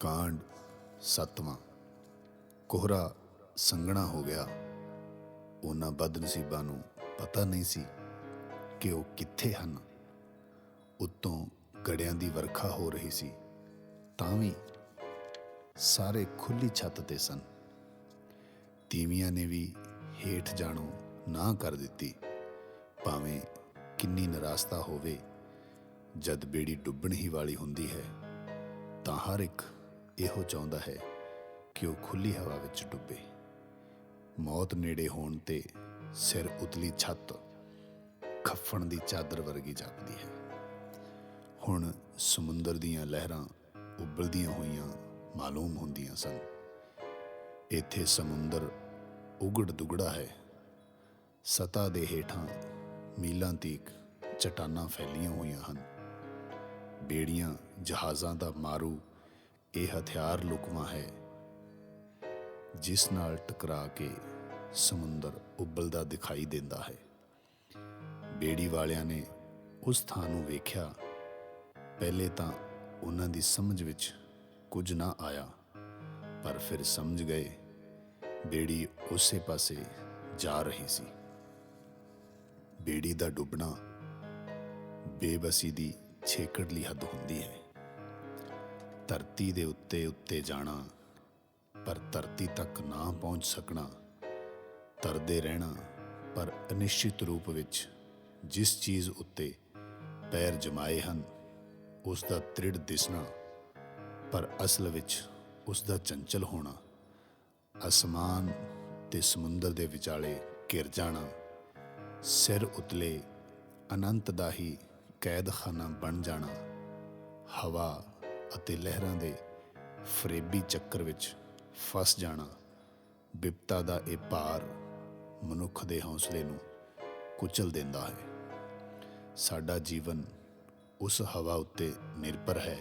ਕਾਂਡ ਸੱਤਵਾਂ। ਕੋਹਰਾ ਸੰਗਣਾ ਹੋ ਗਿਆ। ਉਹਨਾਂ ਬਦਨਸੀਬਾਂ ਨੂੰ ਪਤਾ ਨਹੀਂ ਸੀ ਕਿ ਉਹ ਕਿੱਥੇ ਹਨ। ਉੱਤੋਂ ਗੜਿਆਂ ਦੀ ਵਰਖਾ ਹੋ ਰਹੀ ਸੀ, ਤਾਂ ਵੀ ਸਾਰੇ ਖੁੱਲੀ ਛੱਤ ਤੇ ਸਨ। ਤੀਵੀਆਂ ਨੇ ਵੀ ਹੇਠ ਜਾਣੋਂ ਨਾ ਕਰ ਦਿੱਤੀ। ਭਾਵੇਂ ਕਿੰਨੀ ਨਿਰਾਸਤਾ ਹੋਵੇ, ਜਦ ਬੇੜੀ ਡੁੱਬਣ ਹੀ ਵਾਲੀ ਹੁੰਦੀ ਹੈ, ਤਾਂ ਹਰ ਇੱਕ ਇਹੋ ਚਾਹੁੰਦਾ ਹੈ ਕਿ ਉਹ ਖੁੱਲੀ ਹਵਾ ਵਿੱਚ ਡੁੱਬੇ। ਮੌਤ ਨੇੜੇ ਹੋਣ ਤੇ ਸਿਰ ਉਤਲੀ ਛੱਤ ਖੱਫਣ ਦੀ ਚਾਦਰ ਵਰਗੀ ਜਾਪਦੀ ਹੈ। ਹੁਣ ਸਮੁੰਦਰ ਦੀਆਂ ਲਹਿਰਾਂ ਉੱਬਲਦੀਆਂ ਹੋਈਆਂ ਮਾਲੂਮ ਹੁੰਦੀਆਂ ਸਨ। ਇੱਥੇ ਸਮੁੰਦਰ ਉਗੜ ਦੁਗੜਾ ਹੈ। ਸਤਾ ਦੇ ਹੇਠਾਂ ਮੀਲਾਂ ਤੀਕ ਚਟਾਨਾਂ ਫੈਲੀਆਂ ਹੋਈਆਂ ਹਨ। ਬੇੜੀਆਂ ਜਹਾਜ਼ਾਂ ਦਾ ਮਾਰੂ ਇਹ ਹਥਿਆਰ ਲੁਕਵਾ ਹੈ, ਜਿਸ ਨਾਲ ਟਕਰਾ ਕੇ ਸਮੁੰਦਰ ਉਬਲਦਾ ਦਿਖਾਈ ਦਿੰਦਾ ਹੈ। ਬੇੜੀ ਵਾਲਿਆਂ ਨੇ ਉਸ ਥਾਂ ਨੂੰ ਵੇਖਿਆ। ਪਹਿਲੇ ਤਾਂ ਉਹਨਾਂ ਦੀ ਸਮਝ ਵਿੱਚ ਕੁਝ ਨਾ ਆਇਆ, ਪਰ ਫਿਰ ਸਮਝ ਗਏ, ਬੇੜੀ ਉਸੇ ਪਾਸੇ ਜਾ ਰਹੀ ਸੀ। ਬੇੜੀ ਦਾ ਡੁੱਬਣਾ ਬੇਬਸੀ ਦੀ ਛੇਕੜਲੀ ਹੱਦ ਹੁੰਦੀ ਹੈ। ਧਰਤੀ ਦੇ ਉੱਤੇ ਉੱਤੇ ਜਾਣਾ, ਪਰ ਧਰਤੀ ਤੱਕ ਨਾ ਪਹੁੰਚ ਸਕਣਾ। ਤਰਦੇ ਰਹਿਣਾ, ਪਰ ਅਨਿਸ਼ਚਿਤ ਰੂਪ ਵਿੱਚ ਜਿਸ ਚੀਜ਼ ਉੱਤੇ ਪੈਰ ਜਮਾਏ ਹਨ, ਉਸ ਦਾ ਤ੍ਰਿੜ ਦਿਸਣਾ, ਪਰ ਅਸਲ ਵਿੱਚ ਉਸ ਦਾ ਚੰਚਲ ਹੋਣਾ। ਅਸਮਾਨ ਤੇ ਸਮੁੰਦਰ ਦੇ ਵਿਚਾਲੇ ਘਿਰ ਜਾਣਾ, ਸਿਰ ਉਤਲੇ ਅਨੰਤ ਦਾ ਹੀ ਕੈਦਖਾਨਾ ਬਣ ਜਾਣਾ, ਹਵਾ ਅਤੇ ਲਹਿਰਾਂ ਦੇ ਫਰੇਬੀ ਚੱਕਰ ਵਿੱਚ ਫਸ ਜਾਣਾ, ਬਿਪਤਾ ਦਾ ਇਹ ਭਾਰ ਮਨੁੱਖ ਦੇ ਹੌਸਲੇ ਨੂੰ ਕੁਚਲ ਦਿੰਦਾ ਹੈ। ਸਾਡਾ ਜੀਵਨ ਉਸ ਹਵਾ ਉੱਤੇ ਨਿਰਭਰ ਹੈ,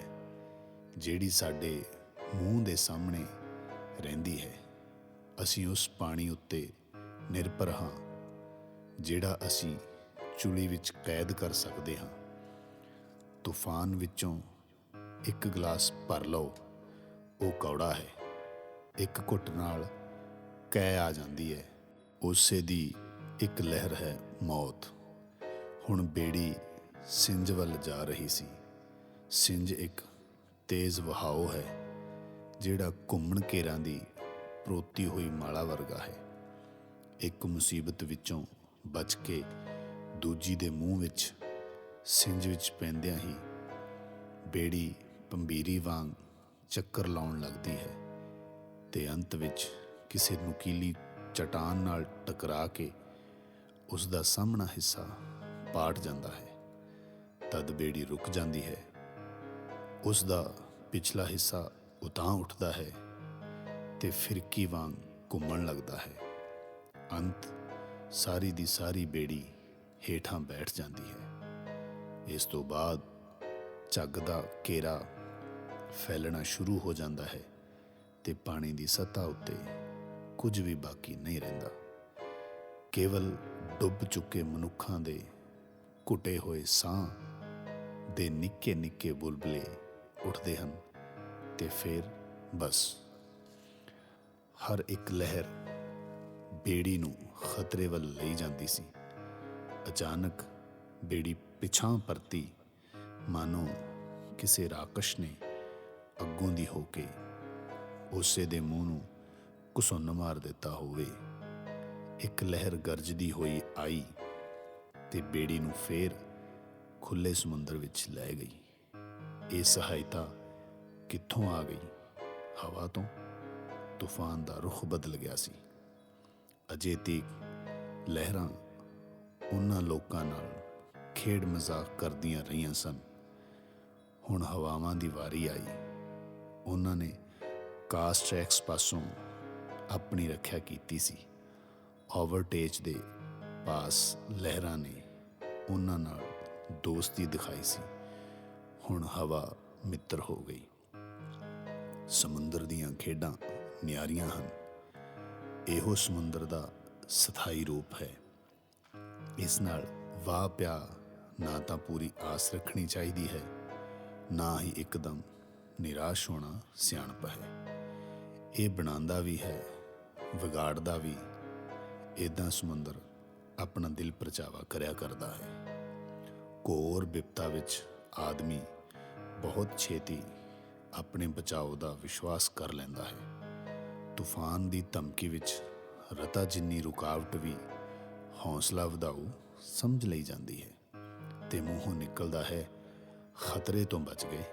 ਜਿਹੜੀ ਸਾਡੇ ਮੂੰਹ ਦੇ ਸਾਹਮਣੇ ਰਹਿੰਦੀ ਹੈ। ਅਸੀਂ ਉਸ ਪਾਣੀ ਉੱਤੇ ਨਿਰਭਰ ਹਾਂ, ਜਿਹੜਾ ਅਸੀਂ ਚੁਲੀ ਵਿੱਚ ਕੈਦ ਕਰ ਸਕਦੇ ਹਾਂ। ਤੂਫਾਨ ਵਿੱਚੋਂ ਇੱਕ ਗਲਾਸ ਭਰ ਲਓ। ਉਹ ਕੌੜਾ ਹੈ। ਇੱਕ ਘੁੱਟ ਨਾਲ ਕੈ ਆ ਜਾਂਦੀ ਹੈ, ਉਸੇ ਦੀ ਇੱਕ ਲਹਿਰ ਹੈ ਮੌਤ। ਹੁਣ ਬੇੜੀ ਸਿੰਜ ਵੱਲ ਜਾ ਰਹੀ ਸੀ। ਸਿੰਜ ਇੱਕ ਤੇਜ਼ ਵਹਾਓ ਹੈ, ਜਿਹੜਾ ਘੁੰਮਣ ਘੇਰਾਂ ਦੀ ਪ੍ਰੋਤੀ ਹੋਈ ਮਾਲਾ ਵਰਗਾ ਹੈ। ਇੱਕ ਮੁਸੀਬਤ ਵਿੱਚੋਂ ਬਚ ਕੇ ਦੂਜੀ ਦੇ ਮੂੰਹ ਵਿੱਚ ਸਿੰਜ ਵਿੱਚ ਪੈਂਦਿਆਂ ਹੀ ਬੇੜੀ ਪੰਬੀਰੀ ਵਾਂਗ ਚੱਕਰ ਲਾਉਣ ਲੱਗਦੀ ਹੈ ਤੇ ਅੰਤ ਵਿੱਚ ਕਿਸੇ ਨੁਕੀਲੀ ਚਟਾਨ ਨਾਲ ਟਕਰਾ ਕੇ ਉਸ ਦਾ ਸਾਹਮਣਾ ਹਿੱਸਾ ਪਾਟ ਜਾਂਦਾ ਹੈ। ਤਦ ਬੇੜੀ ਰੁਕ ਜਾਂਦੀ ਹੈ। ਉਸ ਦਾ ਪਿਛਲਾ ਹਿੱਸਾ ਉਤਾਂ ਉੱਠਦਾ ਹੈ ਤੇ ਫਿਰਕੀ ਵਾਂਗ ਘੁੰਮਣ ਲੱਗਦਾ ਹੈ। ਅੰਤ ਸਾਰੀ ਦੀ ਸਾਰੀ ਬੇੜੀ ਹੇਠਾਂ ਬੈਠ ਜਾਂਦੀ ਹੈ। ਇਸ ਤੋਂ ਬਾਅਦ ਝੱਗ ਦਾ ਘੇਰਾ ਫੈਲਣਾ ਸ਼ੁਰੂ ਹੋ ਜਾਂਦਾ ਹੈ ਤੇ ਪਾਣੀ ਦੀ ਸਤ੍ਹਾ ਉੱਤੇ ਕੁਝ ਵੀ ਬਾਕੀ ਨਹੀਂ ਰਹਿੰਦਾ। ਕੇਵਲ ਡੁੱਬ ਚੁੱਕੇ ਮਨੁੱਖਾਂ ਦੇ ਘੁੱਟੇ ਹੋਏ ਸਾਹ ਦੇ ਨਿੱਕੇ ਨਿੱਕੇ ਬੁਲਬਲੇ ਉੱਠਦੇ ਹਨ ਤੇ ਫਿਰ ਬਸ। ਹਰ ਇੱਕ ਲਹਿਰ ਬੇੜੀ ਨੂੰ ਖਤਰੇ ਵੱਲ ਲਈ ਜਾਂਦੀ ਸੀ। ਅਚਾਨਕ ਬੇੜੀ ਪਿਛਾਂ ਪਰਤੀ, ਮਾਨੋ ਕਿਸੇ ਰਾਕਸ਼ ਨੇ ਅੱਗੋਂ ਦੀ ਹੋ ਕੇ ਉਸੇ ਦੇ ਮੂੰਹ ਨੂੰ ਕੁਸੁੰਨ ਮਾਰ ਦਿੱਤਾ ਹੋਵੇ। ਇੱਕ ਲਹਿਰ ਗਰਜਦੀ ਹੋਈ ਆਈ ਤੇ ਬੇੜੀ ਨੂੰ ਫੇਰ ਖੁੱਲੇ ਸਮੁੰਦਰ ਵਿੱਚ ਲੈ ਗਈ। ਇਹ ਸਹਾਇਤਾ ਕਿੱਥੋਂ ਆ ਗਈ? ਹਵਾ ਤੋਂ ਤੂਫਾਨ ਦਾ ਰੁਖ ਬਦਲ ਗਿਆ ਸੀ। ਅਜੇ ਤੀਕ ਲਹਿਰਾਂ ਉਹਨਾਂ ਲੋਕਾਂ ਨਾਲ ਖੇਡ ਮਜ਼ਾਕ ਕਰਦੀਆਂ ਰਹੀਆਂ ਸਨ। ਹੁਣ ਹਵਾਵਾਂ ਦੀ ਵਾਰੀ ਆਈ। ਉਹਨਾਂ ਨੇ ਕਾਸਟ੍ਰੈਕਸ ਪਾਸੋਂ ਆਪਣੀ ਰੱਖਿਆ ਕੀਤੀ ਸੀ। ਓਵਰਟੇਜ ਦੇ ਪਾਸ ਲਹਿਰਾਂ ਨੇ ਉਹਨਾਂ ਨਾਲ ਦੋਸਤੀ ਦਿਖਾਈ ਸੀ। ਹੁਣ ਹਵਾ ਮਿੱਤਰ ਹੋ ਗਈ। ਸਮੁੰਦਰ ਦੀਆਂ ਖੇਡਾਂ ਨਿਆਰੀਆਂ ਹਨ। ਇਹੋ ਸਮੁੰਦਰ ਦਾ ਸਥਾਈ ਰੂਪ ਹੈ। ਇਸ ਨਾਲ ਵਾਹ ਪਿਆ ਨਾ ਤਾਂ ਪੂਰੀ ਆਸ ਰੱਖਣੀ ਚਾਹੀਦੀ ਹੈ, ਨਾ ਹੀ ਇੱਕਦਮ ਨਿਰਾਸ਼ ਹੋਣਾ ਸਿਆਣਪ ਹੈ। ਇਹ ਬਣਾਉਂਦਾ ਵੀ ਹੈ, ਵਿਗਾੜਦਾ ਵੀ ਇਦਾਂ ਸਮੁੰਦਰ ਆਪਣਾ ਦਿਲ ਪਰਚਾਵਾ ਕਰਿਆ ਕਰਦਾ ਹੈ। ਘੋਰ ਬਿਪਤਾ ਵਿੱਚ ਆਦਮੀ ਬਹੁਤ ਛੇਤੀ ਆਪਣੇ ਬਚਾਓ ਦਾ ਵਿਸ਼ਵਾਸ ਕਰ ਲੈਂਦਾ ਹੈ। ਤੂਫਾਨ ਦੀ ਧਮਕੀ ਵਿੱਚ ਰਤਾ ਜਿੰਨੀ ਰੁਕਾਵਟ ਵੀ ਹੌਸਲਾ ਵਧਾਊ ਸਮਝ ਲਈ ਜਾਂਦੀ ਹੈ ਤੇ ਮੂੰਹੋਂ ਨਿਕਲਦਾ ਹੈ, ਖਤਰੇ ਤੋਂ ਬਚ ਗਏ।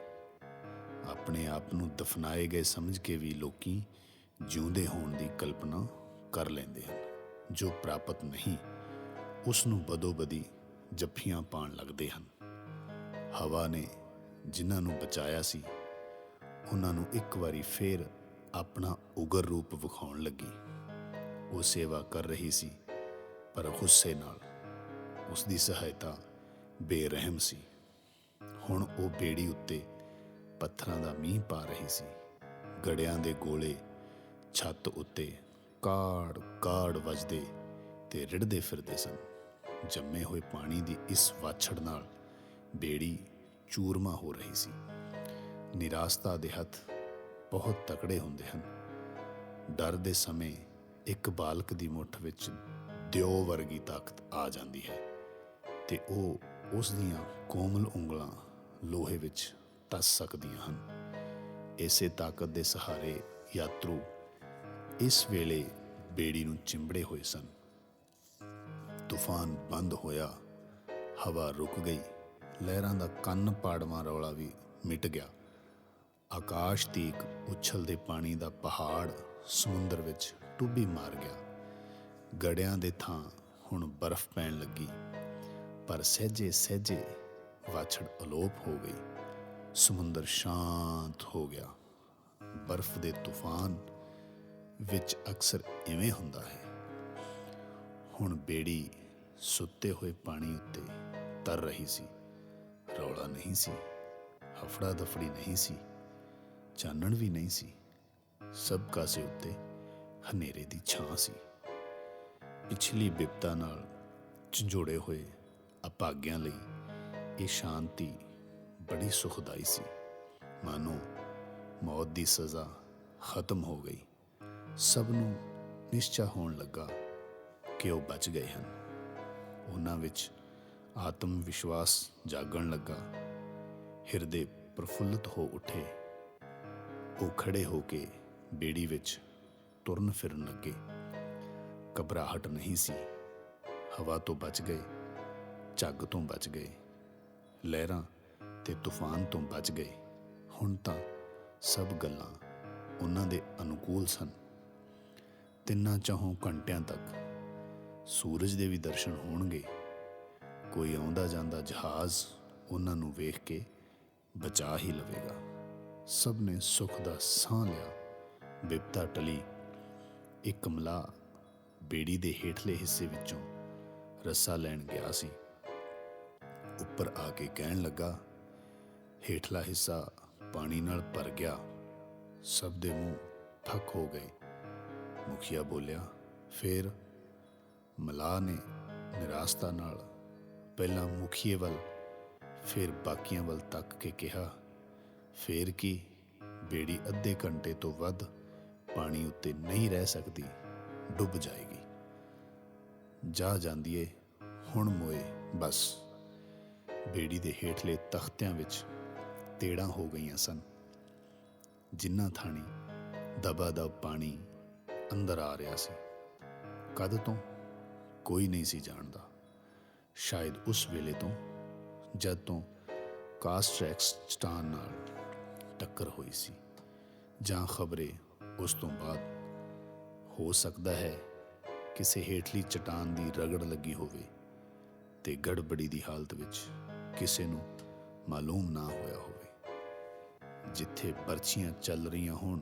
ਆਪਣੇ ਆਪ ਨੂੰ ਦਫਨਾਏ ਗਏ ਸਮਝ ਕੇ ਵੀ ਲੋਕੀ ਜਿਉਂਦੇ ਹੋਣ ਦੀ ਕਲਪਨਾ ਕਰ ਲੈਂਦੇ ਹਨ। ਜੋ ਪ੍ਰਾਪਤ ਨਹੀਂ, ਉਸ ਨੂੰ ਬਦੋ-ਬਦੀ ਜੱਫੀਆਂ ਪਾਣ ਲੱਗਦੇ ਹਨ। ਹਵਾ ਨੇ ਜਿਨ੍ਹਾਂ ਨੂੰ ਬਚਾਇਆ ਸੀ, ਉਹਨਾਂ ਨੂੰ ਇੱਕ ਵਾਰੀ ਫੇਰ ਆਪਣਾ ਉਗਰ ਰੂਪ ਵਿਖਾਉਣ ਲੱਗੀ। ਉਹ ਸੇਵਾ ਕਰ ਰਹੀ ਸੀ, ਪਰ ਗੁੱਸੇ ਨਾਲ ਉਸ ਦੀ ਸਹਾਇਤਾ ਬੇਰਹਿਮ ਸੀ। ਹੁਣ ਉਹ ਬੇੜੀ ਉੱਤੇ ਪੱਥਰਾਂ ਦਾ ਮੀਂਹ ਪਾ ਰਹੀ ਸੀ। ਗੜਿਆਂ ਦੇ ਗੋਲੇ ਛੱਤ ਉੱਤੇ ਕਾੜ ਕਾੜ ਵੱਜਦੇ ਤੇ ਰਿੜਦੇ ਫਿਰਦੇ ਸਨ। ਜੰਮੇ ਹੋਏ ਪਾਣੀ ਦੀ ਇਸ ਵਾਛੜ ਨਾਲ ਬੇੜੀ ਚੂਰਮਾ ਹੋ ਰਹੀ ਸੀ। ਨਿਰਾਸਤਾ ਦੇ ਹੱਥ ਬਹੁਤ ਤਕੜੇ ਹੁੰਦੇ ਹਨ। ਡਰ ਦੇ ਸਮੇਂ ਇੱਕ ਬਾਲਕ ਦੀ ਮੁੱਠ ਵਿੱਚ ਦਿਓ ਵਰਗੀ ਤਾਕਤ ਆ ਜਾਂਦੀ ਹੈ ਤੇ ਉਹ ਉਸ ਦੀਆਂ ਕੋਮਲ ਉਂਗਲਾਂ ਲੋਹੇ ਵਿੱਚ ਤਸ ਸਕਦੀਆਂ ਹਨ। ਇਸੇ ਤਾਕਤ ਦੇ ਸਹਾਰੇ ਯਾਤਰੂ ਇਸ ਵੇਲੇ ਬੇੜੀ ਨੂੰ ਚਿੰਬੜੇ ਹੋਏ ਸਨ। ਤੂਫਾਨ ਬੰਦ ਹੋਇਆ, ਹਵਾ ਰੁਕ ਗਈ, ਲਹਿਰਾਂ ਦਾ ਕੰਨ ਪਾੜਵਾਂ ਰੌਲਾ ਵੀ ਮਿਟ ਗਿਆ। ਆਕਾਸ਼ ਤੀਕ ਉਛਲਦੇ ਪਾਣੀ ਦਾ ਪਹਾੜ ਸਮੁੰਦਰ ਵਿੱਚ ਟੁੱਬੀ ਮਾਰ ਗਿਆ। ਗੜਿਆਂ ਦੇ ਥਾਂ ਹੁਣ ਬਰਫ਼ ਪੈਣ ਲੱਗੀ, ਪਰ ਸਹਿਜੇ ਸਹਿਜੇ ਵਾਛੜ ਅਲੋਪ ਹੋ ਗਈ। ਸਮੁੰਦਰ ਸ਼ਾਂਤ ਹੋ ਗਿਆ। ਬਰਫ਼ ਦੇ ਤੂਫਾਨ ਵਿੱਚ ਅਕਸਰ ਇਵੇਂ ਹੁੰਦਾ ਹੈ। ਹੁਣ ਬੇੜੀ ਸੁੱਤੇ ਹੋਏ ਪਾਣੀ ਉੱਤੇ ਤਰ ਰਹੀ ਸੀ। ਰੌਲਾ ਨਹੀਂ ਸੀ ਹਫੜਾ ਦਫੜੀ ਨਹੀਂ ਸੀ, ਚਾਨਣ ਵੀ ਨਹੀਂ ਸੀ। ਸਭ ਕਾਸੇ ਉੱਤੇ ਹਨੇਰੇ ਦੀ ਛਾਂ ਸੀ। ਪਿਛਲੀ ਬਿਪਤਾ ਨਾਲ ਝੰਜੋੜੇ ਹੋਏ ਅਪਾਗਿਆਂ ਲਈ ਇਹ ਸ਼ਾਂਤੀ ਬੜੀ ਸੁਖਦਾਈ ਸੀ। ਮਾਨੋ, ਮੌਤ ਦੀ ਸਜ਼ਾ ਖਤਮ ਹੋ ਗਈ। ਸਭ ਨੂੰ ਨਿਸ਼ਚਾ ਹੋਣ ਲੱਗਾ ਕਿ ਉਹ ਬਚ ਗਏ ਹਨ। ਉਹਨਾਂ ਵਿੱਚ ਆਤਮ ਵਿਸ਼ਵਾਸ ਜਾਗਣ ਲੱਗਾ। ਹਿਰਦੇ ਪ੍ਰਫੁੱਲਤ ਹੋ ਉੱਠੇ। ਉਹ ਖੜੇ ਹੋ ਕੇ ਬੇੜੀ ਵਿੱਚ ਤੁਰਨ ਫਿਰਨ ਲੱਗੇ। ਘਬਰਾਹਟ ਨਹੀਂ ਸੀ। ਹਵਾ ਤੋਂ ਬਚ ਗਏ, ਝੱਗ ਤੋਂ ਬਚ ਗਏ। ਲਹਿਰਾਂ ਤੇ ਤੂਫਾਨ ਤੋਂ ਬਚ ਗਏ। ਹੁਣ ਤਾਂ ਸਭ ਗੱਲਾਂ ਉਹਨਾਂ ਦੇ ਅਨੁਕੂਲ ਸਨ। ਤਿੰਨਾਂ ਚਾਹੋਂ ਘੰਟਿਆਂ ਤੱਕ ਸੂਰਜ ਦੇ ਵੀ ਦਰਸ਼ਨ ਹੋਣਗੇ। ਕੋਈ ਆਉਂਦਾ ਜਾਂਦਾ ਜਹਾਜ਼ ਉਹਨਾਂ ਨੂੰ ਵੇਖ ਕੇ ਬਚਾ ਹੀ ਲਵੇਗਾ। ਸਭ ਨੇ ਸੁੱਖ ਦਾ ਸਾਹ ਲਿਆ। ਬਿਪਤਾ ਟਲੀ। ਇੱਕ ਮਲਾ ਬੇੜੀ ਦੇ ਹੇਠਲੇ ਹਿੱਸੇ ਵਿੱਚੋਂ ਰੱਸਾ ਲੈਣ ਗਿਆ ਸੀ। ਉੱਪਰ ਆ ਕੇ ਕਹਿਣ ਲੱਗਾ ਹੇਠਲਾ ਹਿੱਸਾ ਪਾਣੀ ਨਾਲ ਭਰ ਗਿਆ। ਸਭ ਦੇ ਮੂੰਹ ਠੱਕ ਹੋ ਗਏ। ਮੁਖੀਆ ਬੋਲਿਆ, ਫੇਰ? ਮਲਾ ਨੇ ਨਿਰਾਸਤਾ ਨਾਲ ਪਹਿਲਾਂ ਮੁਖੀਏ ਵੱਲ, ਫਿਰ ਬਾਕੀਆਂ ਵੱਲ ਤੱਕ ਕੇ ਕਿਹਾ, ਫੇਰ ਕੀ? ਬੇੜੀ ਅੱਧੇ ਘੰਟੇ ਤੋਂ ਵੱਧ ਪਾਣੀ ਉੱਤੇ ਨਹੀਂ ਰਹਿ ਸਕਦੀ, ਡੁੱਬ ਜਾਏਗੀ। ਜਾ ਜਾਂਦੀ ਏ ਹੁਣ ਮੋਏ, ਬਸ। ਬੇੜੀ ਦੇ ਹੇਠਲੇ ਤਖਤਿਆਂ ਵਿੱਚ ਤੇੜਾਂ ਹੋ ਗਈਆਂ ਸਨ। ਜਿੰਨਾ ਥਾਣੀ ਦਬਾ ਦਬ ਪਾਣੀ ਅੰਦਰ ਆ ਰਿਹਾ ਸੀ। ਕਦ ਤੋਂ? ਕੋਈ ਨਹੀਂ ਸੀ ਜਾਣਦਾ। ਸ਼ਾਇਦ ਉਸ ਵੇਲੇ ਤੋਂ, ਜਦ ਤੋਂ ਕਾਸਟ੍ਰੈਕਸ ਸਟਾਨ ਨਾਲ ਟੱਕਰ ਹੋਈ ਸੀ। ਜਾਂ ਖਬਰੇ ਉਸ ਤੋਂ ਬਾਅਦ ਹੋ ਸਕਦਾ ਹੈ ਕਿਸੇ ਹੇਠਲੀ ਚਟਾਨ ਦੀ ਰਗੜ ਲੱਗੀ ਹੋਵੇ ਤੇ ਗੜਬੜੀ ਦੀ ਹਾਲਤ ਵਿੱਚ ਕਿਸੇ ਨੂੰ ਮਾਲੂਮ ਨਾ ਹੋਇਆ ਹੋਵੇ। ਜਿੱਥੇ ਪਰਚੀਆਂ ਚੱਲ ਰਹੀਆਂ ਹੋਣ,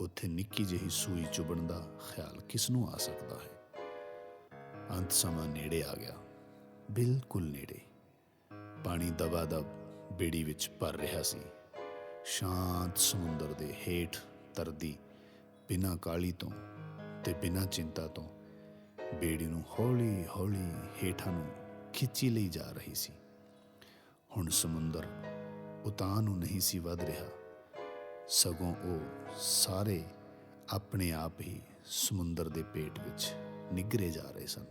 ਉੱਥੇ ਨਿੱਕੀ ਜਿਹੀ ਸੂਈ ਚੁਬਣ ਦਾ ਖਿਆਲ ਕਿਸ ਨੂੰ ਆ ਸਕਦਾ ਹੈ? ਅੰਤ ਸਮਾਂ ਨੇੜੇ ਆ ਗਿਆ। ਬਿਲਕੁਲ ਨੇੜੇ। ਪਾਣੀ ਦਬਾ ਦਬ ਬੇੜੀ ਵਿੱਚ ਭਰ ਰਿਹਾ ਸੀ। ਸ਼ਾਂਤ ਸਮੁੰਦਰ ਦੇ ਹੇਠ ਤਰਦੀ ਬਿਨਾਂ ਕਾਲੀ ਤੋਂ ਤੇ ਬਿਨਾਂ ਚਿੰਤਾ ਤੋਂ ਬੇੜੀ ਨੂੰ ਹੌਲੀ ਹੌਲੀ ਹੇਠਾਂ ਨੂੰ ਖਿੱਚੀ ਲਈ ਜਾ ਰਹੀ ਸੀ। ਹੁਣ ਸਮੁੰਦਰ ਉਤਾਂ ਨੂੰ ਨਹੀਂ ਸੀ ਵੱਧ ਰਿਹਾ। ਸਗੋਂ ਉਹ ਸਾਰੇ ਆਪਣੇ ਆਪ ਹੀ ਸਮੁੰਦਰ ਦੇ ਪੇਟ ਵਿੱਚ ਨਿਗਰੇ ਜਾ ਰਹੇ ਸਨ।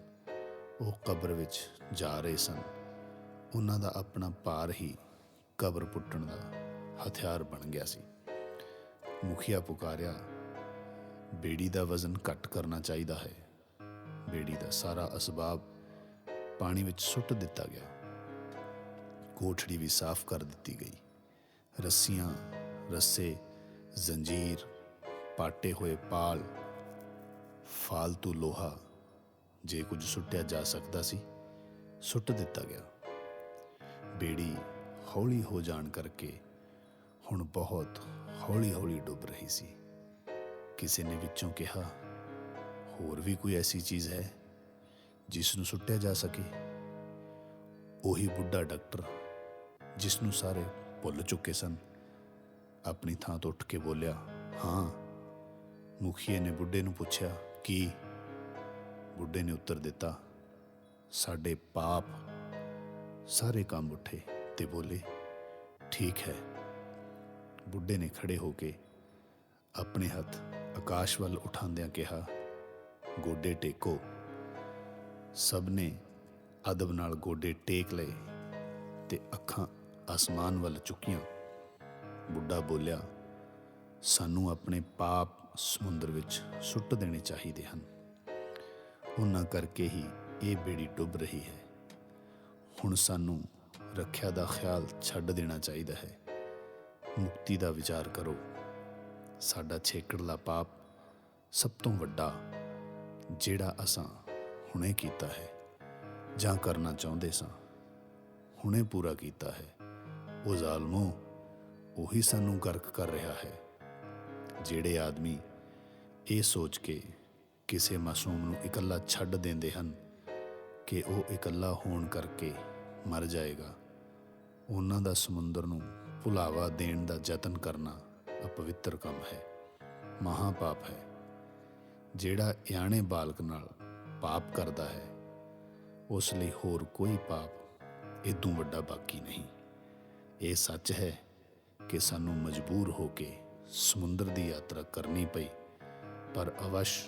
ਉਹ ਕਬਰ ਵਿੱਚ ਜਾ ਰਹੇ ਸਨ। ਉਹਨਾਂ ਦਾ ਆਪਣਾ ਪਾਰ ਹੀ ਕਬਰ ਪੁੱਟਣ ਦਾ ਹਥਿਆਰ ਬਣ ਗਿਆ ਸੀ। ਮੁਖੀਆ ਪੁਕਾਰਿਆ, ਬੇੜੀ ਦਾ ਵਜ਼ਨ ਘੱਟ ਕਰਨਾ ਚਾਹੀਦਾ ਹੈ। ਬੇੜੀ ਦਾ ਸਾਰਾ ਅਸਬਾਬ ਪਾਣੀ ਵਿੱਚ ਸੁੱਟ ਦਿੱਤਾ ਗਿਆ। ਕੋਠੜੀ ਵੀ ਸਾਫ਼ ਕਰ ਦਿੱਤੀ ਗਈ। ਰੱਸੀਆਂ, ਰੱਸੇ, ਜ਼ੰਜੀਰ, ਪਾਟੇ ਹੋਏ ਪਾਲ, ਫਾਲਤੂ ਲੋਹਾ, ਜੇ ਕੁਝ ਸੁੱਟਿਆ ਜਾ ਸਕਦਾ ਸੀ, ਸੁੱਟ ਦਿੱਤਾ ਗਿਆ। ਬੇੜੀ ਹੌਲੀ ਹੋ ਜਾਣ ਕਰਕੇ ਹੁਣ ਬਹੁਤ ਹੌਲੀ-ਹੌਲੀ ਡੁੱਬ ਰਹੀ ਸੀ। ਕਿਸੇ ਨੇ ਵਿੱਚੋਂ ਕਿਹਾ, ਹੋਰ ਵੀ ਕੋਈ ਐਸੀ ਚੀਜ਼ ਹੈ ਜਿਸ ਨੂੰ ਸੁੱਟਿਆ ਜਾ ਸਕੇ? ਉਹੀ ਬੁੱਢਾ ਡਾਕਟਰ, ਜਿਸ ਨੂੰ ਸਾਰੇ ਭੁੱਲ ਚੁੱਕੇ ਸਨ। ਆਪਣੀ ਥਾਂ ਤੋਂ ਉੱਠ ਕੇ ਬੋਲਿਆ, ਹਾਂ। ਮੁਖੀਏ ਨੇ ਬੁੱਢੇ ਨੂੰ ਪੁੱਛਿਆ, ਕੀ? ਬੁੱਢੇ ਨੇ ਉੱਤਰ ਦਿੱਤਾ, ਸਾਡੇ ਪਾਪ। ਸਾਰੇ ਕੰਮ ਉੱਠੇ ਤੇ ਬੋਲੇ, ਠੀਕ ਹੈ। ਬੁੱਢੇ ਨੇ ਖੜੇ ਹੋ ਕੇ ਆਪਣੇ ਹੱਥ ਆਕਾਸ਼ ਵੱਲ ਉਠਾਉਂਦਿਆਂ ਕਿਹਾ, ਗੋਡੇ ਟੇਕੋ। ਸਭ ਨੇ ਅਦਬ ਨਾਲ ਗੋਡੇ ਟੇਕ ਲਏ ਤੇ ਅੱਖਾਂ ਆਸਮਾਨ ਵੱਲ ਚੁੱਕੀਆਂ ਬੁੱਢਾ ਬੋਲਿਆ, ਸਾਨੂੰ ਆਪਣੇ ਪਾਪ ਸਮੁੰਦਰ ਵਿੱਚ ਸੁੱਟ ਦੇਣੇ ਚਾਹੀਦੇ ਹਨ। ਉਹਨਾਂ ਕਰਕੇ ਹੀ ਇਹ ਬੇੜੀ ਡੁੱਬ ਰਹੀ ਹੈ। ਹੁਣ ਸਾਨੂੰ ਰੱਖਿਆ ਦਾ ਖਿਆਲ ਛੱਡ ਦੇਣਾ ਚਾਹੀਦਾ ਹੈ। ਮੁਕਤੀ ਦਾ ਵਿਚਾਰ ਕਰੋ। ਸਾਡਾ ਛੇਕੜਲਾ ਪਾਪ ਸਭ ਤੋਂ ਵੱਡਾ ਜਿਹੜਾ ਅਸਾਂ ਹੁਣੇ ਕੀਤਾ ਹੈ ਜਾਂ ਕਰਨਾ ਚਾਹੁੰਦੇ ਸਾਂ, ਹੁਣੇ ਪੂਰਾ ਕੀਤਾ ਹੈ। ਉਹ ਜ਼ਾਲਮੋ ਉਹੀ ਸਾਨੂੰ ਗਰਕ ਕਰ ਰਿਹਾ ਹੈ, ਜਿਹੜੇ ਆਦਮੀ ਇਹ ਸੋਚ ਕੇ ਕਿਸੇ ਮਾਸੂਮ ਨੂੰ ਇਕੱਲਾ ਛੱਡ ਦਿੰਦੇ ਹਨ ਕਿ ਉਹ ਇਕੱਲਾ ਹੋਣ ਕਰਕੇ ਮਰ ਜਾਏਗਾ। ਉਹਨਾਂ ਦਾ ਸਮੁੰਦਰ ਨੂੰ ਭੁਲਾਵਾ ਦੇਣ ਦਾ ਯਤਨ ਕਰਨਾ ਅਪਵਿੱਤਰ ਕੰਮ ਹੈ ਮਹਾ ਪਾਪ ਹੈ। ਜਿਹੜਾ ਇਆਣੇ ਬਾਲਕ ਨਾਲ ਪਾਪ ਕਰਦਾ ਹੈ, ਉਸ ਲਈ ਹੋਰ ਕੋਈ ਪਾਪ ਇਦੋਂ ਵੱਡਾ ਬਾਕੀ ਨਹੀਂ। ਇਹ ਸੱਚ ਹੈ ਕਿ ਸਾਨੂੰ ਮਜਬੂਰ ਹੋ ਕੇ ਸਮੁੰਦਰ ਦੀ ਯਾਤਰਾ ਕਰਨੀ ਪਈ, ਪਰ ਅਵਸ਼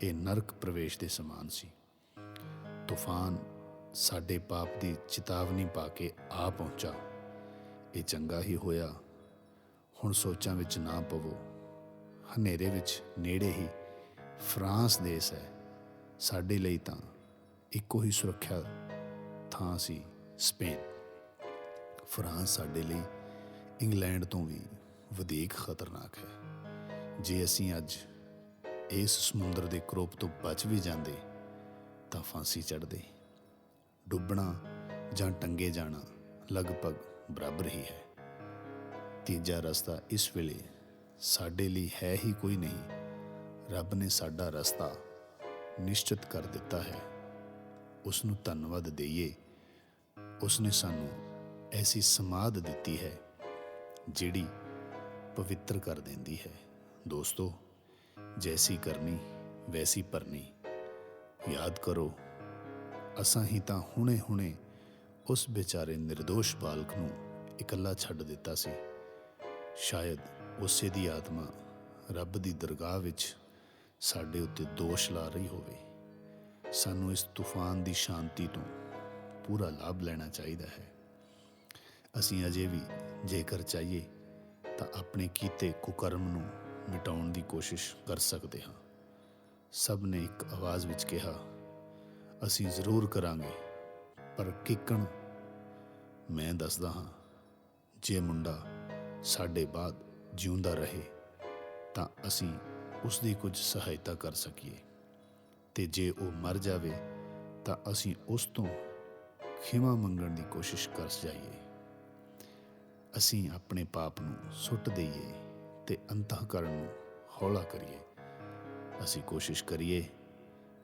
ਇਹ ਨਰਕ ਪ੍ਰਵੇਸ਼ ਦੇ ਸਮਾਨ ਸੀ। ਤੂਫਾਨ ਸਾਡੇ ਪਾਪ ਦੀ ਚੇਤਾਵਨੀ ਪਾ ਕੇ ਆ ਪਹੁੰਚਾ। ਇਹ ਚੰਗਾ ਹੀ ਹੋਇਆ। ਹੁਣ ਸੋਚਾਂ ਵਿੱਚ ਨਾ ਪਵੋ। ਹਨੇਰੇ ਵਿੱਚ ਨੇੜੇ ਹੀ ਫਰਾਂਸ ਦੇਸ਼ ਹੈ। ਸਾਡੇ ਲਈ ਤਾਂ ਇੱਕੋ ਹੀ ਸੁਰੱਖਿਆ ਥਾਂ ਸੀ ਸਪੇਨ। ਫਰਾਂਸ ਸਾਡੇ ਲਈ ਇੰਗਲੈਂਡ ਤੋਂ ਵੀ ਵਧੇਕ ਖਤਰਨਾਕ ਹੈ। ਜੇ ਅਸੀਂ ਅੱਜ ਇਸ ਸਮੁੰਦਰ ਦੇ ਕਰੋਪ ਤੋਂ ਬਚ ਵੀ ਜਾਂਦੇ, ਤਾਂ ਫਾਂਸੀ ਚੜਦੇ ਡੁੱਬਣਾ ਜਾਂ ਟੰਗੇ ਜਾਣਾ ਲਗਭਗ ਬਰਾਬਰ ਹੀ ਹੈ। ਤੀਜਾ ਰਸਤਾ ਇਸ ਵੇਲੇ ਸਾਡੇ ਲਈ ਹੈ ਹੀ ਕੋਈ ਨਹੀਂ। ਰੱਬ ਨੇ ਸਾਡਾ ਰਸਤਾ ਨਿਸ਼ਚਿਤ ਕਰ ਦਿੱਤਾ ਹੈ। ਉਸ ਨੂੰ ਧੰਨਵਾਦ ਦੇਈਏ। ਉਸ ਨੇ ਸਾਨੂੰ ਐਸੀ ਸਮਾਧ ਦਿੱਤੀ ਹੈ ਜਿਹੜੀ ਪਵਿੱਤਰ ਕਰ ਦਿੰਦੀ ਹੈ। ਦੋਸਤੋ, ਜੈਸੀ ਕਰਨੀ, ਵੈਸੀ ਭਰਨੀ। ਯਾਦ ਕਰੋ, ਅਸਾਂ ਹੀ ਤਾਂ ਹੁਣੇ-ਹੁਣੇ ਉਸ ਵਿਚਾਰੇ નિર્ਦੋਸ਼ ਬਾਲਕ ਨੂੰ ਇਕੱਲਾ ਛੱਡ ਦਿੱਤਾ ਸੀ। ਸ਼ਾਇਦ ਉਸੇ ਦੀ ਆਤਮਾ ਰੱਬ ਦੀ ਦਰਗਾਹ ਵਿੱਚ ਸਾਡੇ ਉੱਤੇ ਦੋਸ਼ ਲਾ ਰਹੀ ਹੋਵੇ। ਸਾਨੂੰ ਇਸ ਤੂਫਾਨ ਦੀ ਸ਼ਾਂਤੀ ਤੋਂ ਪੂਰਾ ਲਾਭ ਲੈਣਾ ਚਾਹੀਦਾ ਹੈ। ਅਸੀਂ ਅਜੇ ਵੀ ਜੇਕਰ ਚਾਹੀਏ ਤਾਂ ਆਪਣੇ ਕੀਤੇ ਕੁਕਰਮ ਨੂੰ ਮਿਟਾਉਣ ਦੀ ਕੋਸ਼ਿਸ਼ ਕਰ ਸਕਦੇ ਹਾਂ। ਸਭ ਨੇ ਇੱਕ ਆਵਾਜ਼ ਵਿੱਚ ਕਿਹਾ, ਅਸੀਂ ਜ਼ਰੂਰ ਕਰਾਂਗੇ, ਪਰ ਕਿਕਣ? ਮੈਂ ਦੱਸਦਾ ਹਾਂ, ਜੇ ਮੁੰਡਾ ਸਾਡੇ ਬਾਅਦ ਜਿਉਂਦਾ ਰਹੇ, ਤਾਂ ਅਸੀਂ ਉਸ ਦੀ ਕੁਝ ਸਹਾਇਤਾ ਕਰ ਸਕੀਏ। ਤੇ ਜੇ ਉਹ ਮਰ ਜਾਵੇ, ਤਾਂ ਅਸੀਂ ਉਸ ਤੋਂ ਖਿਮਾ ਮੰਗਣ ਦੀ ਕੋਸ਼ਿਸ਼ ਕਰ ਜਾਈਏ। ਅਸੀਂ ਆਪਣੇ ਪਾਪ ਨੂੰ ਸੁੱਟ ਦਈਏ ਤੇ ਅੰਤಃਕਰਨ ਨੂੰ ਹੌਲਾ ਕਰੀਏ। ਅਸੀਂ ਕੋਸ਼ਿਸ਼ ਕਰੀਏ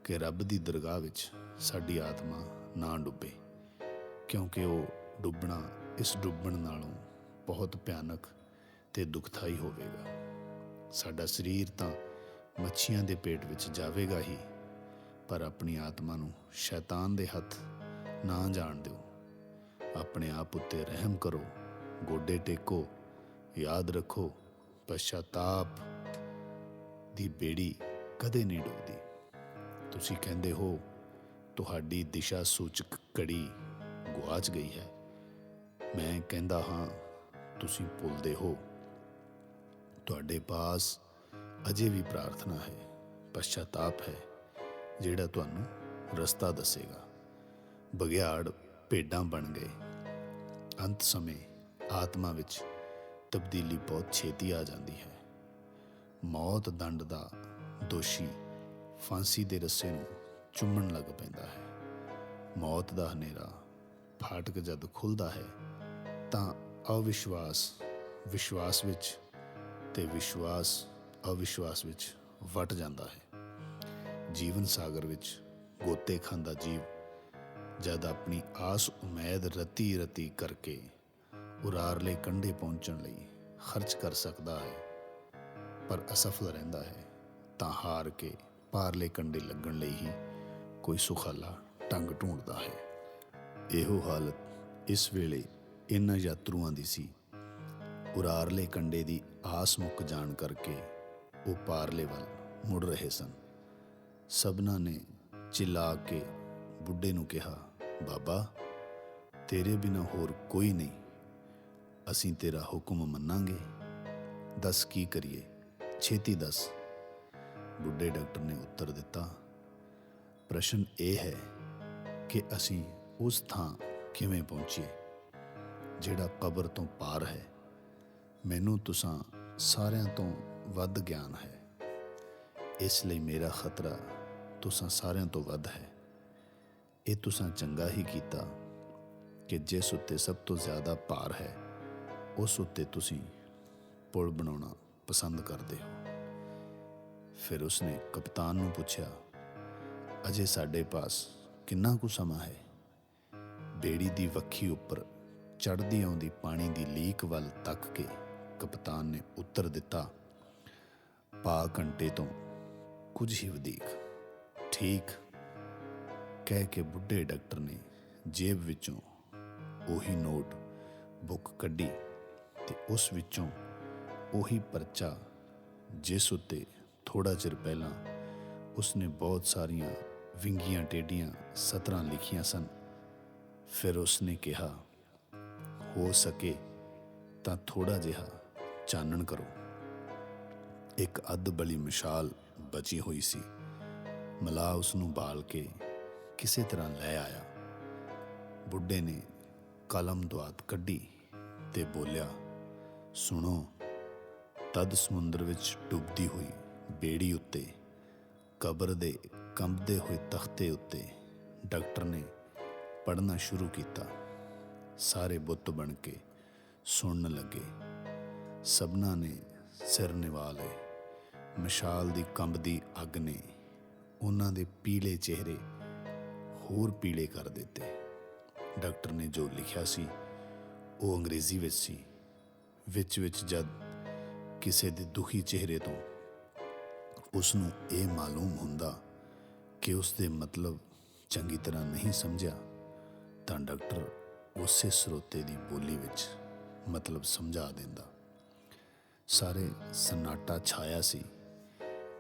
ਕਿ ਰੱਬ ਦੀ ਦਰਗਾਹ ਵਿੱਚ ਸਾਡੀ ਆਤਮਾ ਨਾ ਡੁੱਬੇ, ਕਿਉਂਕਿ ਉਹ ਡੁੱਬਣਾ, ਇਸ ਡੁੱਬਣ ਨਾਲੋਂ ਬਹੁਤ ਭਿਆਨਕ ਤੇ ਦੁਖਦਾਈ ਹੋਵੇਗਾ। ਸਾਡਾ ਸਰੀਰ ਤਾਂ ਮੱਛੀਆਂ ਦੇ ਪੇਟ ਵਿੱਚ ਜਾਵੇਗਾ ਹੀ, ਪਰ ਆਪਣੀ ਆਤਮਾ ਨੂੰ ਸ਼ੈਤਾਨ ਦੇ ਹੱਥ ਨਾ ਜਾਣ ਦਿਓ। ਆਪਣੇ ਆਪ ਉੱਤੇ ਰਹਿਮ ਕਰੋ। ਗੋਡੇ ਟੇਕੋ, ਯਾਦ ਰੱਖੋ ਪਛਤਾਪ ਦੀ ਬੇੜੀ ਕਦੇ ਨਹੀਂ ਡੁੱਬਦੀ। ਤੁਸੀਂ ਕਹਿੰਦੇ ਹੋ, ਤੁਹਾਡੀ ਦਿਸ਼ਾ ਸੂਚਕ ਘੜੀ ਗੁਆਚ ਗਈ ਹੈ। ਮੈਂ ਕਹਿੰਦਾ ਹਾਂ, ਤੁਸੀਂ ਭੁੱਲਦੇ ਹੋ। ਤੁਹਾਡੇ ਪਾਸ ਅਜੇ ਵੀ ਪ੍ਰਾਰਥਨਾ ਹੈ, ਪਛਤਾਪ ਹੈ, ਜਿਹੜਾ ਤੁਹਾਨੂੰ ਰਸਤਾ ਦੱਸੇਗਾ। ਬਗਿਆੜ ਭੇਡਾਂ ਬਣ ਗਏ। ਅੰਤ ਸਮੇਂ ਆਤਮਾ ਵਿੱਚ ਤਬਦੀਲੀ ਬਹੁਤ ਛੇਤੀ ਆ ਜਾਂਦੀ ਹੈ। ਮੌਤ ਦੰਡ ਦਾ ਦੋਸ਼ੀ ਫਾਂਸੀ ਦੇ ਰੱਸੇ ਨੂੰ ਚੁੰਮਣ ਲੱਗ ਪੈਂਦਾ ਹੈ। ਮੌਤ ਦਾ ਹਨੇਰਾ ਫਾਟਕ ਜਦ ਖੁੱਲਦਾ ਹੈ, ਤਾਂ ਅਵਿਸ਼ਵਾਸ, ਵਿਸ਼ਵਾਸ ਵਿੱਚ ਤੇ ਵਿਸ਼ਵਾਸ, ਅਵਿਸ਼ਵਾਸ ਵਿੱਚ ਵਟ ਜਾਂਦਾ ਹੈ। ਜੀਵਨ ਸਾਗਰ ਵਿੱਚ ਗੋਤੇ ਖਾਂਦਾ ਜੀਵ ਜਦ ਆਪਣੀ ਆਸ ਉਮੀਦ ਰਤੀ ਰਤੀ ਕਰਕੇ ਉਰਾਰਲੇ ਕੰਢੇ ਪਹੁੰਚਣ ਲਈ ਖਰਚ ਕਰ ਸਕਦਾ ਹੈ, ਪਰ ਅਸਫਲ ਰਹਿੰਦਾ ਹੈ, ਤਾਂ ਹਾਰ ਕੇ ਪਾਰਲੇ ਕੰਢੇ ਲੱਗਣ ਲਈ ਹੀ ਕੋਈ ਸੁਖਾਲਾ ਢੰਗ ਢੂੰਡਦਾ ਹੈ। ਇਹੋ ਹਾਲਤ ਇਸ ਵੇਲੇ ਇਨ੍ਹਾਂ ਯਾਤਰੂਆਂ ਦੀ ਸੀ। ਉਰਾਰਲੇ ਕੰਢੇ ਦੀ ਆਸ ਮੁੱਕ ਜਾਣ ਕਰਕੇ ਉਹ ਪਾਰਲੇ ਵੱਲ ਮੁੜ ਰਹੇ ਸਨ। ਸਭਨਾਂ ਨੇ ਚਿल्ला ਕੇ ਬੁੱਢੇ ਨੂੰ ਕਿਹਾ, ਬਾਬਾ, ਤੇਰੇ ਬਿਨਾ ਹੋਰ ਕੋਈ ਨਹੀਂ। ਅਸੀਂ ਤੇਰਾ ਹੁਕਮ ਮੰਨਾਂਗੇ। ਦੱਸ ਕੀ ਕਰੀਏ? ਛੇਤੀ ਦੱਸ। ਬੁੱਢੇ ਡਾਕਟਰ ਨੇ ਉੱਤਰ ਦਿੱਤਾ, ਪ੍ਰਸ਼ਨ ਇਹ ਹੈ ਕਿ ਅਸੀਂ ਉਸ ਥਾਂ ਕਿਵੇਂ ਪਹੁੰਚੀਏ, ਜਿਹੜਾ ਕਬਰ ਤੋਂ ਪਾਰ ਹੈ। ਮੈਨੂੰ ਤੁਸਾਂ ਸਾਰਿਆਂ ਤੋਂ ਵੱਧ ਗਿਆਨ ਹੈ। ਇਸ ਲਈ ਮੇਰਾ ਖਤਰਾ ਤੁਸਾਂ ਸਾਰਿਆਂ ਤੋਂ ਵੱਧ ਹੈ। ਇਹ ਤੁਸਾਂ ਚੰਗਾ ਹੀ ਕੀਤਾ ਕਿ ਜਿਸ ਉੱਤੇ ਸਭ ਤੋਂ ਜ਼ਿਆਦਾ ਭਾਰ ਹੈ ਉਸ ਉੱਤੇ ਤੁਸੀਂ ਪੁਲ ਬਣਾਉਣਾ ਪਸੰਦ ਕਰਦੇ ਹੋ। ਫਿਰ ਉਸਨੇ ਕਪਤਾਨ ਨੂੰ ਪੁੱਛਿਆ, ਅਜੇ ਸਾਡੇ ਪਾਸ ਕਿੰਨਾ ਕੁ ਸਮਾਂ ਹੈ? ਬੇੜੀ ਦੀ ਵੱਖੀ ਉੱਪਰ ਚੜ੍ਹਦੀ ਆਉਂਦੀ ਪਾਣੀ ਦੀ ਲੀਕ ਵੱਲ ਤੱਕ ਕੇ ਕਪਤਾਨ ਨੇ ਉੱਤਰ ਦਿੱਤਾ ਪਾ ਘੰਟੇ ਤੋਂ ਕੁਝ ਹੀ ਵਧੇਕ। ਠੀਕ। ਕਹਿ ਕੇ ਬੁੱਢੇ ਡਾਕਟਰ ਨੇ ਜੇਬ ਵਿੱਚੋਂ ਉਹੀ ਨੋਟ ਬੁੱਕ ਕੱਢੀ। ਤੇ ਉਸ ਵਿੱਚੋਂ ਉਹੀ ਪਰਚਾ ਜਿਸ ਉੱਤੇ ਥੋੜਾ ਚਿਰ ਪਹਿਲਾਂ ਉਸਨੇ ਬਹੁਤ ਸਾਰੀਆਂ ਵਿੰਗੀਆਂ ਟੇਡੀਆਂ ਸਤਰਾਂ ਲਿਖੀਆਂ ਸਨ। ਫਿਰ ਉਸਨੇ ਕਿਹਾ, ਹੋ ਸਕੇ ਤਾਂ ਥੋੜਾ ਜਿਹਾ ਚਾਨਣ ਕਰੋ। ਇੱਕ ਅੱਧ ਬਲੀ ਮਿਸਾਲ ਬਚੀ ਹੋਈ ਸੀ। ਮਲਾ ਉਸ ਨੂੰ ਬਾਲ ਕੇ ਕਿਸੇ ਤਰ੍ਹਾਂ ਲੈ ਆਇਆ। ਬੁੱਢੇ ਨੇ ਕਲਮ ਦੁਆਤ ਕੱਢੀ ਤੇ ਬੋਲਿਆ ਸੁਣੋ। ਤਦ ਸਮੁੰਦਰ ਵਿੱਚ ਡੁੱਬਦੀ ਹੋਈ ਬੇੜੀ ਉੱਤੇ, ਕਬਰ ਦੇ ਕੰਬਦੇ ਹੋਏ ਤਖਤੇ ਉੱਤੇ ਡਾਕਟਰ ਨੇ ਪੜ੍ਹਨਾ ਸ਼ੁਰੂ ਕੀਤਾ। ਸਾਰੇ ਬੁੱਤ ਬਣ ਕੇ ਸੁਣਨ ਲੱਗੇ। ਸਭਨਾ ਨੇ ਸਿਰ ਨਿਵਾ ਲਏ। ਮਸ਼ਾਲ ਦੀ ਕੰਬਦੀ ਅੱਗ ਨੇ ਉਹਨਾਂ ਦੇ ਪੀਲੇ ਚਿਹਰੇ ਹੋਰ ਪੀਲੇ ਕਰ ਦਿੱਤੇ। ਡਾਕਟਰ ਨੇ ਜੋ ਲਿਖਿਆ ਸੀ, ਉਹ ਅੰਗਰੇਜ਼ੀ ਵਿੱਚ ਸੀ। ਵਿੱਚ ਵਿੱਚ ਜਦ ਕਿਸੇ ਦੇ ਦੁਖੀ ਚਿਹਰੇ ਤੋਂ ਉਸ ਨੂੰ ਇਹ ਮਾਲੂਮ ਹੁੰਦਾ ਕਿ ਉਸ ਦੇ ਮਤਲਬ ਚੰਗੀ ਤਰ੍ਹਾਂ ਨਹੀਂ ਸਮਝਿਆ, ਤਾਂ ਡਾਕਟਰ ਉਸੇ ਸਰੋਤੇ ਦੀ ਬੋਲੀ ਵਿੱਚ ਮਤਲਬ ਸਮਝਾ ਦਿੰਦਾ। ਸਾਰੇ ਸਨਾਟਾ ਛਾਇਆ ਸੀ।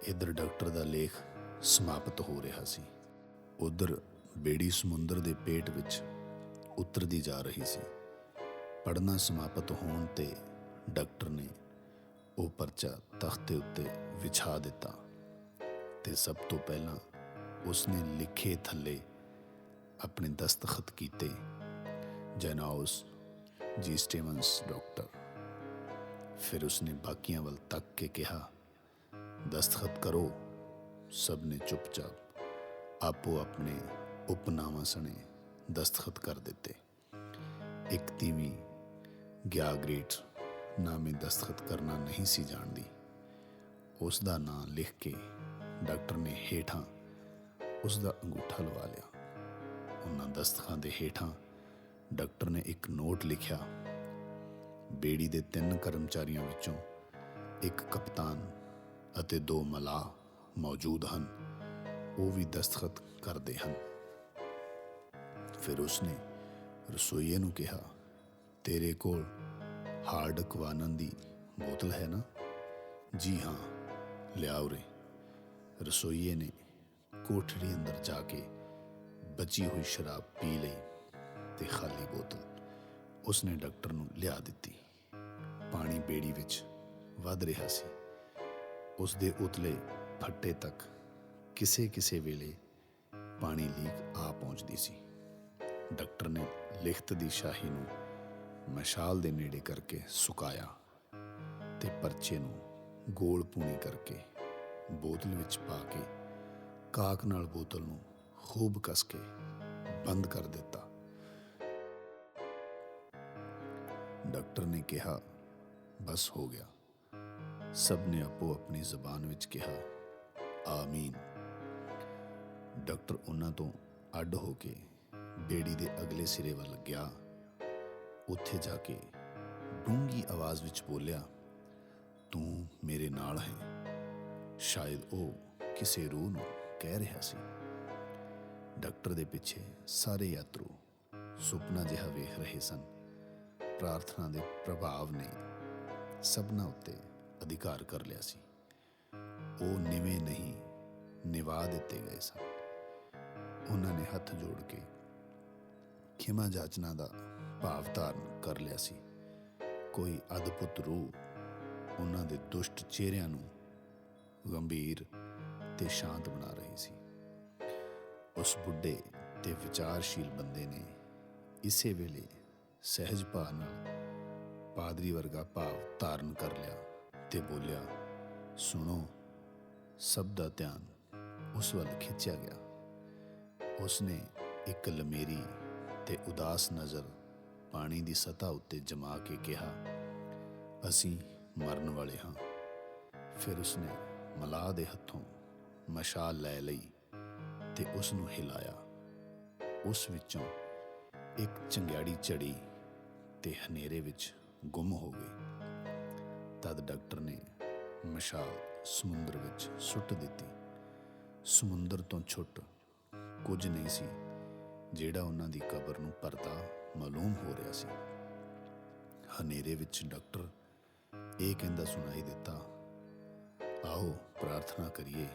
ਇਧਰ ਡਾਕਟਰ ਦਾ ਲੇਖ ਸਮਾਪਤ ਹੋ ਰਿਹਾ ਸੀ। ਉਧਰ ਬੇੜੀ ਸਮੁੰਦਰ ਦੇ ਪੇਟ ਵਿੱਚ ਉਤਰਦੀ ਜਾ ਰਹੀ ਸੀ। ਪੜਨਾ ਸਮਾਪਤ ਹੋਣ ਤੇ ਡਾਕਟਰ ਨੇ ਉਹ ਪਰਚਾ ਤਖਤ ਉੱਤੇ ਵਿਛਾ ਦਿੱਤਾ ਤੇ ਸਭ ਤੋਂ ਪਹਿਲਾਂ ਉਸਨੇ ਲਿਖੇ ਥੱਲੇ ਆਪਣੇ ਦਸਤਖਤ ਕੀਤੇ। ਜਨਾਉਸ ਜੀ ਸਟੀਵਨਸ ਡਾਕਟਰ। ਫਿਰ ਉਸਨੇ ਬਾਕੀਆਂ ਵੱਲ ਤੱਕ ਕੇ ਕਿਹਾ, ਦਸਤਖਤ ਕਰੋ, ਸਭ ਨੇ ਚੁੱਪਚਾਪ ਆਪੋ ਆਪਣੇ ਉਪਨਾਵਾਂ ਸਣੇ ਦਸਤਖਤ ਕਰ ਦਿੱਤੇ। ਇੱਕ ਤੀਵੀਂ ਗਿਆ ਗ੍ਰੇਟ ਨਾਮੇ ਦਸਤਖਤ ਕਰਨਾ ਨਹੀਂ ਸੀ ਜਾਣਦੀ। ਉਸ ਦਾ ਨਾਂ ਲਿਖ ਕੇ ਡਾਕਟਰ ਨੇ ਹੇਠਾਂ ਉਸ ਦਾ ਅੰਗੂਠਾ ਲਵਾ ਲਿਆ। ਉਹਨਾਂ ਦਸਤਖਾਂ ਦੇ ਹੇਠਾਂ ਡਾਕਟਰ ਨੇ ਇੱਕ ਨੋਟ ਲਿਖਿਆ। ਬੇੜੀ ਦੇ ਤਿੰਨ ਕਰਮਚਾਰੀਆਂ ਵਿੱਚੋਂ ਇੱਕ ਕਪਤਾਨ ਅਤੇ ਦੋ ਮਲਾਹ ਮੌਜੂਦ ਹਨ। ਉਹ ਵੀ ਦਸਤਖਤ ਕਰਦੇ ਹਨ। ਫਿਰ ਉਸਨੇ ਰਸੋਈਏ ਨੂੰ ਕਿਹਾ, ਤੇਰੇ ਕੋਲ ਹਾਰਡ ਕਵਾਨਨ ਦੀ ਬੋਤਲ ਹੈ ਨਾ? ਜੀ ਹਾਂ ਲਿਆ ਉਰੇ ਰਸੋਈਏ ਨੇ ਕੋਠੜੀ ਅੰਦਰ ਜਾ ਕੇ ਬਚੀ ਹੋਈ ਸ਼ਰਾਬ ਪੀ ਲਈ ਤੇ ਖਾਲੀ ਬੋਤਲ ਉਸਨੇ ਡਾਕਟਰ ਨੂੰ ਲਿਆ ਦਿੱਤੀ। ਪਾਣੀ ਬੇੜੀ ਵਿੱਚ ਵੱਧ ਰਿਹਾ ਸੀ। ਉਸ ਦੇ ਉਤਲੇ ਫੱਟੇ ਤੱਕ ਕਿਸੇ ਕਿਸੇ ਵੇਲੇ ਪਾਣੀ ਲੀਕ ਆ ਪਹੁੰਚਦੀ ਸੀ। ਡਾਕਟਰ ਨੇ ਲਿਖਤ ਦੀ ਸ਼ਾਹੀ ਨੂੰ ਮਸ਼ਾਲ ਦੇ ਨੇੜੇ ਕਰਕੇ ਸੁਕਾਇਆ ਤੇ ਪਰਚੇ ਨੂੰ ਗੋਲ ਪੂਣੀ ਕਰਕੇ ਬੋਤਲ ਵਿੱਚ ਪਾ ਕੇ ਕਾਕ ਨਾਲ ਬੋਤਲ ਨੂੰ ਖੂਬ ਕਸ ਕੇ ਬੰਦ ਕਰ ਦਿੱਤਾ। ਡਾਕਟਰ ਨੇ ਕਿਹਾ, ਬਸ ਹੋ ਗਿਆ। ਸਭ ਨੇ ਆਪੋ ਆਪਣੀ ਜ਼ਬਾਨ ਵਿੱਚ ਕਿਹਾ, ਆਮੀਨ। ਡਾਕਟਰ ਉਹਨਾਂ ਤੋਂ ਅੱਡ ਹੋ ਕੇ ਬੇੜੀ ਦੇ ਅਗਲੇ ਸਿਰੇ ਵੱਲ ਗਿਆ। ਉੱਥੇ ਜਾ ਕੇ ਡੂੰਗੀ ਆਵਾਜ਼ ਵਿੱਚ ਬੋਲਿਆ, ਤੂੰ ਮੇਰੇ ਨਾਲ ਹੈ। ਸ਼ਾਇਦ ਉਹ ਕਿਸੇ ਰੂਹ ਨੂੰ ਕਹਿ ਰਿਹਾ ਸੀ। ਡਾਕਟਰ ਦੇ ਪਿੱਛੇ ਸਾਰੇ ਯਾਤਰੂ ਸੁਪਨਾ ਜਿਹਾ ਵੇਖ ਰਹੇ ਸਨ। ਪ੍ਰਾਰਥਨਾ ਦੇ ਪ੍ਰਭਾਵ ਨੇ ਸਭਨਾਂ ਉੱਤੇ ਅਧਿਕਾਰ ਕਰ ਲਿਆ ਸੀ। ਉਹ ਨਿਵੇਂ ਨਹੀਂ, ਨਿਵਾ ਦਿੱਤੇ ਗਏ ਸਨ। ਉਹਨਾਂ ਨੇ ਹੱਥ ਜੋੜ ਕੇ ਖਿਮਾ ਜਾਚਨਾ ਦਾ ਭਾਵ ਧਾਰਨ ਕਰ ਲਿਆ ਸੀ। ਕੋਈ ਅਦਭੁਤ ਰੂਹ ਉਹਨਾਂ ਦੇ ਦੁਸ਼ਟ ਚਿਹਰਿਆਂ ਨੂੰ ਗੰਭੀਰ ਤੇ ਸ਼ਾਂਤ ਬਣਾ ਰਹੀ ਸੀ। ਉਸ ਬੁੱਢੇ ਤੇ ਵਿਚਾਰਸ਼ੀਲ ਬੰਦੇ ਨੇ ਇਸੇ ਵੇਲੇ ਸਹਿਜ ਭਾਅ ਨਾਲ ਪਾਦਰੀ ਵਰਗਾ ਭਾਵ ਧਾਰਨ ਕਰ ਲਿਆ ਤੇ ਬੋਲਿਆ, ਸੁਣੋ, ਸਭ ਦਾ ਧਿਆਨ ਉਸ ਵੱਲ ਖਿੱਚਿਆ ਗਿਆ। ਉਸਨੇ ਇੱਕ ਲਮੇਰੀ ਤੇ ਉਦਾਸ ਨਜ਼ਰ ਪਾਣੀ ਦੀ ਸਤਹ ਉੱਤੇ ਜਮਾ ਕੇ ਕਿਹਾ, ਅਸੀਂ ਮਰਨ ਵਾਲੇ ਹਾਂ। ਫਿਰ ਉਸਨੇ ਮਲਾਹ ਦੇ ਹੱਥੋਂ ਮਸ਼ਾਲ ਲੈ ਲਈ ਤੇ ਉਸ ਨੂੰ ਹਿਲਾਇਆ। ਉਸ ਵਿੱਚੋਂ ਇੱਕ ਚੰਗਿਆੜੀ ਚੜੀ ਤੇ ਹਨੇਰੇ ਵਿੱਚ ਗੁੰਮ ਹੋ ਗਈ। ਤਦ ਡਾਕਟਰ ਨੇ ਮਸ਼ਾਲ ਸਮੁੰਦਰ ਵਿੱਚ ਸੁੱਟ ਦਿੱਤੀ। ਸਮੁੰਦਰ ਤੋਂ ਛੁੱਟ ਕੁਝ ਨਹੀਂ ਸੀ, ਜਿਹੜਾ ਉਹਨਾਂ ਦੀ ਕਬਰ ਨੂੰ ਪਰਦਾ ਮਾਲੂਮ ਹੋ ਰਿਹਾ ਸੀ। ਹਨੇਰੇ ਵਿੱਚ ਡਾਕਟਰ ਇਹ ਕਹਿੰਦਾ ਸੁਣਾਈ ਦਿੱਤਾ, ਆਓ ਪ੍ਰਾਰਥਨਾ ਕਰੀਏ।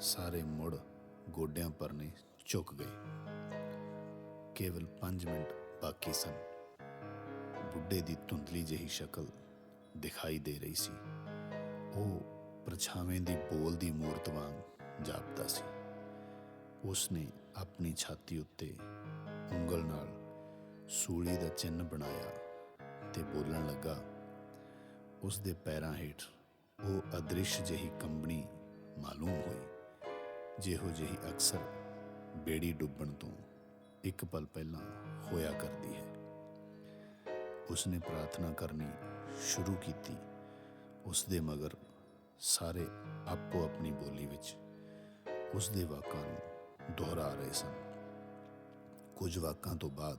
ਸਾਰੇ ਮੁੜ ਗੋਡਿਆਂ ਪਰਨੇ ਝੁਕ ਗਏ। ਕੇਵਲ 5 ਮਿੰਟ ਬਾਕੀ ਸਨ। ਬੁੱਢੇ ਦੀ ਧੁੰਦਲੀ ਜਿਹੀ ਸ਼ਕਲ ਦਿਖਾਈ ਦੇ ਰਹੀ ਸੀ। ਉਹ ਪਰਛਾਵੇਂ ਦੀ ਬੋਲ ਦੀ ਮੂਰਤ ਵਾਂਗ ਜਾਪਦਾ ਸੀ। ਉਸਨੇ ਆਪਣੀ ਛਾਤੀ ਉੱਤੇ ਉਂਗਲ ਨਾਲ ਸੂਲੀ ਦਾ ਚਿੰਨ ਬਣਾਇਆ ਤੇ ਬੋਲਣ ਲੱਗਾ, ਉਸ ਦੇ ਪੈਰਾਂ ਹੇਠ ਉਹ ਅਦ੍ਰਿਸ਼ ਜਿਹੀ ਕੰਬਣੀ ਮਾਲੂਮ ਹੋਈ, ਜਿਹੋ ਜਿਹੀ ਅਕਸਰ ਬੇੜੀ ਡੁੱਬਣ ਤੋਂ ਇੱਕ ਪਲ ਪਹਿਲਾਂ ਹੋਇਆ ਕਰਦੀ ਹੈ। ਉਸਨੇ ਪ੍ਰਾਰਥਨਾ ਕਰਨੀ ਸ਼ੁਰੂ ਕੀਤੀ, ਉਸ ਦੇ ਮਗਰ ਸਾਰੇ ਆਪੋ ਆਪਣੀ ਬੋਲੀ ਵਿੱਚ ਉਸ ਦੇ ਵਾਕਾਂ ਨੂੰ ਦੁਹਰਾ ਰਹੇ ਸਨ। ਕੁਝ ਵਾਕਾਂ ਤੋਂ ਬਾਅਦ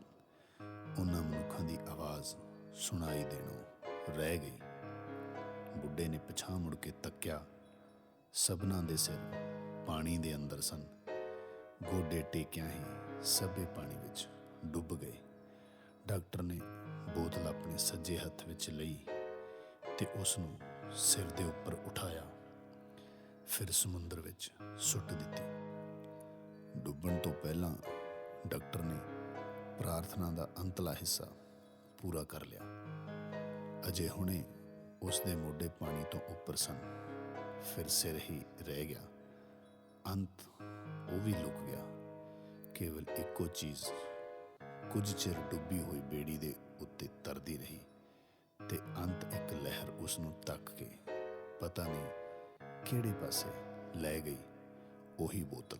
ਉਹਨਾਂ ਮਨੁੱਖਾਂ ਦੀ ਆਵਾਜ਼ ਸੁਣਾਈ ਦੇਣੋਂ ਰਹਿ ਗਈ। ਬੁੱਢੇ ਨੇ ਪਿਛਾਂ ਮੁੜ ਕੇ ਤੱਕਿਆ, ਸਭਨਾਂ ਦੇ ਸਿਰ ਪਾਣੀ ਦੇ ਅੰਦਰ ਸਨ। ਗੋਡੇ ਟੇਕਿਆਂ ਹੀ ਸਭੇ ਪਾਣੀ ਵਿੱਚ ਡੁੱਬ ਗਏ। ਡਾਕਟਰ ਨੇ ਬੋਤਲ ਆਪਣੇ ਸੱਜੇ ਹੱਥ ਵਿੱਚ ਲਈ ਤੇ ਉਸ ਨੂੰ ਸਿਰ ਦੇ ਉੱਪਰ ਉਠਾਇਆ। ਫਿਰ ਸਮੁੰਦਰ ਵਿੱਚ ਸੁੱਟ ਦਿੱਤੀ। ਡੁੱਬਣ ਤੋਂ ਪਹਿਲਾਂ ਡਾਕਟਰ ਨੇ ਪ੍ਰਾਰਥਨਾ ਦਾ ਅੰਤਲਾ ਹਿੱਸਾ ਪੂਰਾ ਕਰ ਲਿਆ। ਅਜੇ ਹੁਣੇ ਉਸ ਦੇ ਮੋਢੇ ਪਾਣੀ ਤੋਂ ਉੱਪਰ ਸਨ। ਫਿਰ ਸਿਰ ਹੀ ਰਹਿ ਗਿਆ। ਅੰਤ ਉਹ ਵੀ ਲੁਕ ਗਿਆ। ਕੇਵਲ ਇੱਕੋ ਚੀਜ਼, ਕੁਝ ਚਿਰ ਡੁੱਬੀ ਹੋਈ ਬੇੜੀ ਦੇ ਉੱਤੇ ਤਰਦੀ ਰਹੀ ਤੇ ਅੰਤ ਇੱਕ ਲਹਿਰ ਉਸ ਨੂੰ ਤੱਕ ਕੇ ਪਤਾ ਨਹੀਂ ਕਿਹੜੇ ਪਾਸੇ ਲੈ ਗਈ ਉਹੀ ਬੋਤਲ।